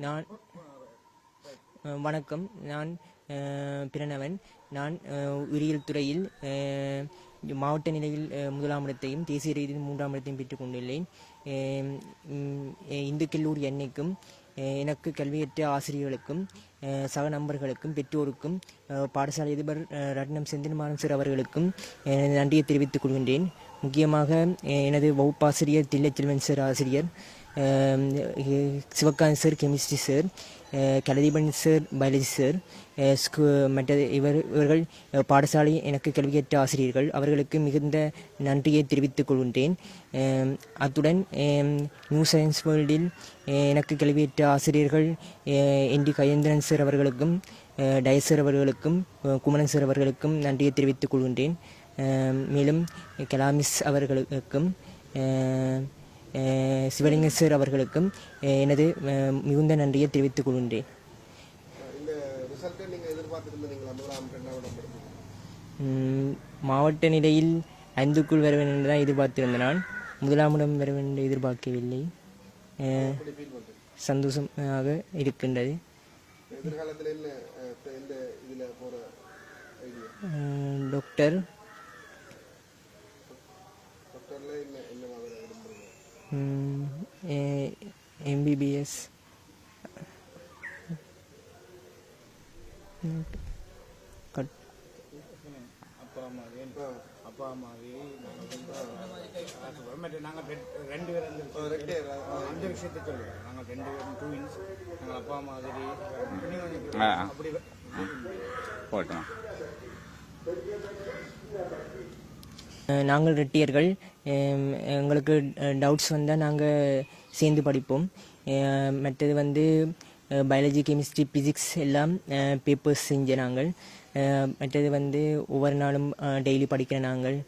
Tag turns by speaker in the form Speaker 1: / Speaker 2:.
Speaker 1: நான் வணக்கம். நான் பிரணவன் நான் உயிரியல் துறையில் மாவட்ட நிலையில் முதலாம் இடத்தையும் தேசிய ரீதியில் மூன்றாம் இடத்தையும் பெற்றுக் கொண்டுள்ளேன். இந்து கல்லூரி அன்னைக்கும் எனக்கு கல்வியற்ற ஆசிரியர்களுக்கும் சக நண்பர்களுக்கும் பெற்றோருக்கும் பாடசாலை அதிபர் ரட்னம் செந்தில்மாரன் சார் அவர்களுக்கும் எனது நன்றியை தெரிவித்துக் கொள்கின்றேன். முக்கியமாக எனது வகுப்பாசிரியர் தில்லச்செல்வன் சார் ஆசிரியர். Sivakanth sir chemistry sir Kalatheepan sir biology sir ஸ்கூ மற்ற இவர் இவர்கள் பாடசாலை எனக்கு கல்வியற்ற ஆசிரியர்கள் அவர்களுக்கு மிகுந்த நன்றியை தெரிவித்துக் கொள்கின்றேன் அத்துடன் நியூ சயின்ஸ் வேர்ல்டில் எனக்கு கல்வியற்ற ஆசிரியர்கள் என் டி கயேந்திரன் சார் அவர்களுக்கும் டயசர் அவர்களுக்கும் குமரன் சார் அவர்களுக்கும் நன்றியை தெரிவித்துக் கொள்கின்றேன் மேலும் கலாமிஸ் அவர்களுக்கும் சிவலிங்க சார் அவர்களுக்கும் எனது மிகுந்த நன்றியை தெரிவித்துக் கொள்கின்றேன். மாவட்ட நிலையில் ஐந்துக்குள் வர வேண்டும் என்று தான் எதிர்பார்த்திருந்த நான். முதலாம் இடம் வர வேண்டும் என்று எதிர்பார்க்கவில்லை. சந்தோஷமாக இருக்கின்றது. டாக்டர்
Speaker 2: டாக்டரில் என்ன என்ன
Speaker 1: எம்பிபிஎஸ்
Speaker 3: அப்பா அம்மாவே அப்பா அம்மாவே நாங்கள் நாங்கள் ரெண்டு பேர் அந்த விஷயத்தை சொல்லுவோம் நாங்கள் ரெண்டு பேரும் டூயின்ஸ் நாங்கள் அப்பா மாதிரி. அப்படி
Speaker 4: போட்டோம்
Speaker 1: நாங்கள் ரெட்டியர்கள் எங்களுக்கு டவுட்ஸ் வந்தால் நாங்கள் சேர்ந்து படிப்போம். மற்றது வந்து பயாலஜி கெமிஸ்ட்ரி பிசிக்ஸ் எல்லாம் பேப்பர்ஸ் செஞ்ச நாங்கள். மற்றது வந்து ஒவ்வொரு நாளும் டெய்லி படிக்கிற நாங்கள்.